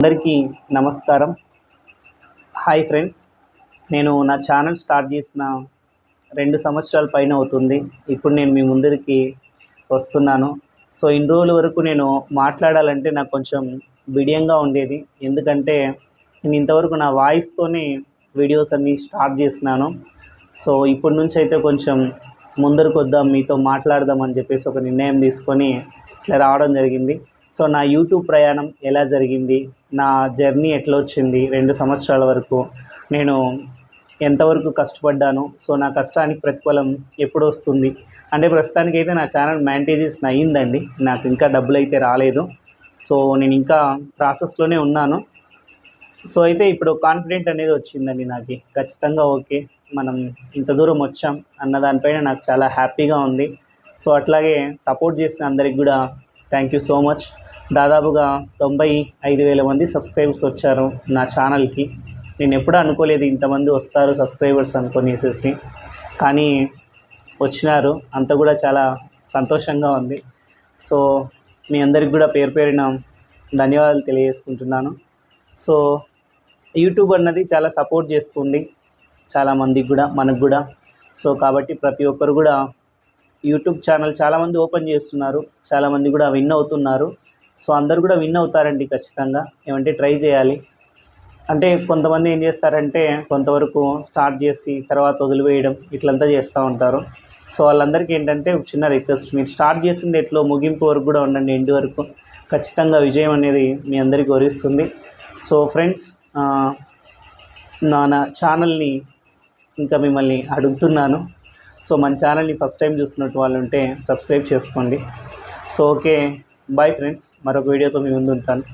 అందరికీ నమస్కారం. Hi friends నేను నా ఛానల్ స్టార్ట్ చేసిన రెండు సంవత్సరాల పైన అవుతుంది. ఇప్పుడు నేను మీ ముందరికి వస్తున్నాను. సో ఇన్ని రోజుల వరకు నేను మాట్లాడాలంటే నాకు కొంచెం బిడియంగా ఉండేది. ఎందుకంటే నేను ఇంతవరకు నా వాయిస్తోనే వీడియోస్ అన్నీ స్టార్ట్ చేసినాను. సో ఇప్పటి నుంచి అయితే కొంచెం ముందరకు వద్దాం మీతో మాట్లాడదాం అని చెప్పేసి ఒక నిర్ణయం తీసుకొని ఇట్లా రావడం జరిగింది. సో నా యూట్యూబ్ ప్రయాణం ఎలా జరిగింది? నా జర్నీ ఎట్లా వచ్చింది? రెండు సంవత్సరాల వరకు నేను ఎంతవరకు కష్టపడ్డాను? సో నా కష్టానికి ప్రతిఫలం ఎప్పుడు వస్తుంది? అంటే ప్రస్తుతానికి అయితే నా ఛానల్ మ్యాంటేజెస్ అయ్యిందండి. నాకు ఇంకా డబ్బులు అయితే రాలేదు. సో నేను ఇంకా ప్రాసెస్లోనే ఉన్నాను. సో అయితే ఇప్పుడు కాన్ఫిడెంట్ అనేది వచ్చిందండి నాకు. ఖచ్చితంగా ఓకే. మనం ఇంత దూరం వచ్చాం అన్న దానిపైన నాకు చాలా హ్యాపీగా ఉంది. సో అట్లాగే సపోర్ట్ చేసిన అందరికి కూడా థ్యాంక్ యూ సో మచ్ దాదాపుగా తొంభై ఐదు వేల మంది సబ్స్క్రైబర్స్ వచ్చారు నా ఛానల్కి నేను ఎప్పుడూ అనుకోలేదు ఇంతమంది వస్తారు సబ్స్క్రైబర్స్ అనుకునేసేసి. కానీ వచ్చినారు. అంత కూడా చాలా సంతోషంగా ఉంది. సో మీ అందరికి కూడా పేరు పేరిన ధన్యవాదాలు తెలియజేసుకుంటున్నాను. సో యూట్యూబ్ అన్నది చాలా సపోర్ట్ చేస్తుంది. చాలామందికి కూడా మనకు కూడా. సో కాబట్టి ప్రతి ఒక్కరు కూడా యూట్యూబ్ ఛానల్ చాలామంది ఓపెన్ చేస్తున్నారు చాలామంది కూడా విన్ అవుతున్నారు. సో అందరు కూడా విన్ అవుతారండి ఖచ్చితంగా. ఏమంటే ట్రై చేయాలి. అంటే కొంతమంది ఏం చేస్తారంటే కొంతవరకు స్టార్ట్ చేసి తర్వాత వదిలివేయడం ఇట్లంతా చేస్తూ ఉంటారు. సో వాళ్ళందరికీ ఏంటంటే ఒక చిన్న రిక్వెస్ట్ మీరు స్టార్ట్ చేసింది ఎట్లో ముగింపు వరకు కూడా ఉండండి ఎండ్ వరకు. ఖచ్చితంగా విజయం అనేది మీ అందరికీ వరిస్తుంది. సో ఫ్రెండ్స్ నా ఛానల్ని ఇంకా మిమ్మల్ని అడుగుతున్నాను. సో మన ఛానల్ని ఫస్ట్ టైం చూస్తున్నట్టు వాళ్ళు ఉంటే సబ్స్క్రైబ్ చేసుకోండి. So okay bye friends. మరొక వీడియోతో మీ ముందు ఉంటాను.